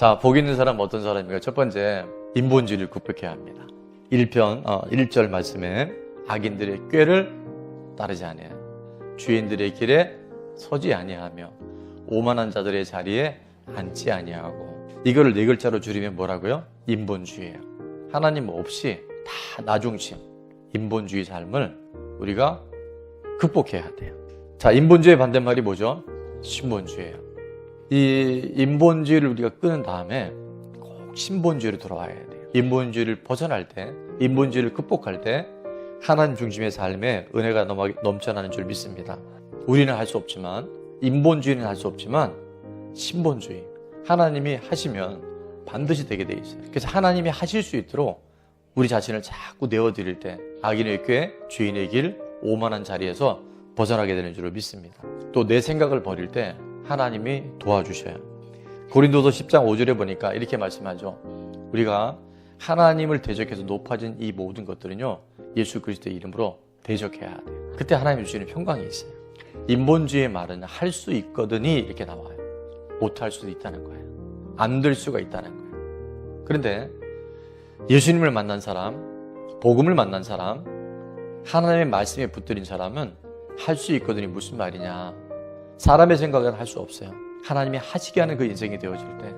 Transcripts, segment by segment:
자, 복 있는 사람 어떤 사람입니까? 첫 번째, 인본주의를 극복해야 합니다. 1편, 어, 1절 말씀에 악인들의 꾀를 따르지 아니하여 주인들의 길에 서지 아니하며 오만한 자들의 자리에 앉지 아니하고 이거를 네 글자로 줄이면 뭐라고요? 인본주의예요. 하나님 없이 다 나중심, 인본주의 삶을 우리가 극복해야 돼요. 자, 인본주의 반대말이 뭐죠? 신본주의예요. 이 인본주의를 우리가 끄는 다음에 꼭 신본주의로 돌아와야 돼요. 인본주의를 벗어날 때, 인본주의를 극복할 때 하나님 중심의 삶에 은혜가 넘쳐나는 줄 믿습니다. 우리는 할 수 없지만 인본주의는 할 수 없지만 신본주의 하나님이 하시면 반드시 되게 돼 있어요. 그래서 하나님이 하실 수 있도록 우리 자신을 자꾸 내어드릴 때 악인의 꾀, 주인의 길, 오만한 자리에서 벗어나게 되는 줄을 믿습니다. 또 내 생각을 버릴 때 하나님이 도와주셔요. 고린도서 10장 5절에 보니까 이렇게 말씀하죠. 우리가 하나님을 대적해서 높아진 이 모든 것들은요. 예수 그리스도의 이름으로 대적해야 돼요. 그때 하나님 주시는 평강이 있어요. 인본주의의 말은 할 수 있거든이 이렇게 나와요. 못할 수도 있다는 거예요. 안 될 수가 있다는 거예요. 그런데 예수님을 만난 사람, 복음을 만난 사람, 하나님의 말씀에 붙들린 사람은 할 수 있거든이 무슨 말이냐. 사람의 생각은 할 수 없어요. 하나님이 하시게 하는 그 인생이 되어질 때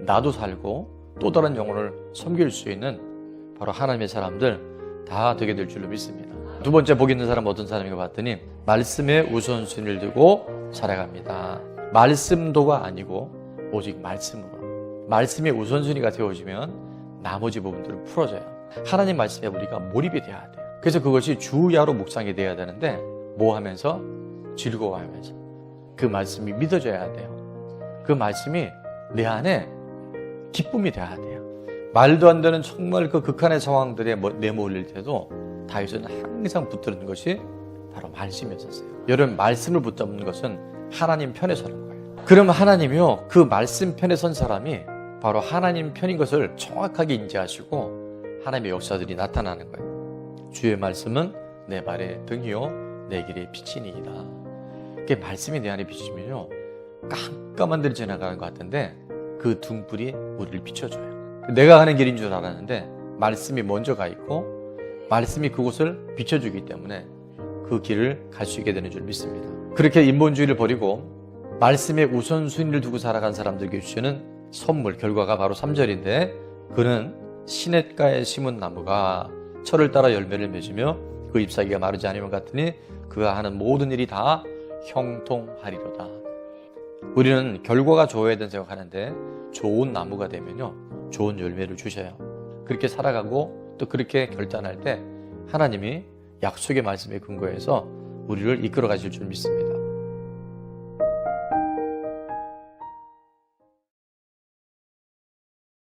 나도 살고 또 다른 영혼을 섬길 수 있는 바로 하나님의 사람들 다 되게 될 줄로 믿습니다. 두 번째 복 있는 사람 어떤 사람인가 봤더니 말씀에 우선순위를 두고 살아갑니다. 말씀도가 아니고 오직 말씀으로 말씀의 우선순위가 되어지면 나머지 부분들을 풀어줘요. 하나님 말씀에 우리가 몰입이 돼야 돼요. 그래서 그것이 주야로 묵상이 돼야 되는데 뭐 하면서 즐거워하면서 그 말씀이 믿어져야 돼요. 그 말씀이 내 안에 기쁨이 돼야 돼요. 말도 안 되는 정말 그 극한의 상황들에 뭐- 내몰릴 때도 다윗은 항상 붙드는 것이 바로 말씀이었어요. 여러분 말씀을 붙잡는 것은 하나님 편에 서는 거예요. 그러면 하나님이요 그 말씀 편에 선 사람이 바로 하나님 편인 것을 정확하게 인지하시고 하나님의 역사들이 나타나는 거예요. 주의 말씀은 내 발의 등이요 내 길의 빛이니이다. 그 말씀이 내 안에 비치면요 깜깜한 데를 지나가는 것 같은데 그 등불이 우리를 비춰줘요. 내가 가는 길인 줄 알았는데 말씀이 먼저 가 있고 말씀이 그곳을 비춰주기 때문에 그 길을 갈 수 있게 되는 줄 믿습니다. 그렇게 인본주의를 버리고 말씀의 우선순위를 두고 살아간 사람들에게 주시는 선물 결과가 바로 3절인데 그는 시냇가에 심은 나무가 철을 따라 열매를 맺으며 그 잎사귀가 마르지 않으면 같으니 그가 하는 모든 일이 다 형통하리로다. 우리는 결과가 좋아야 된다고 생각하는데 좋은 나무가 되면요 좋은 열매를 주셔요. 그렇게 살아가고 또 그렇게 결단할 때 하나님이 약속의 말씀에 근거해서 우리를 이끌어 가실 줄 믿습니다.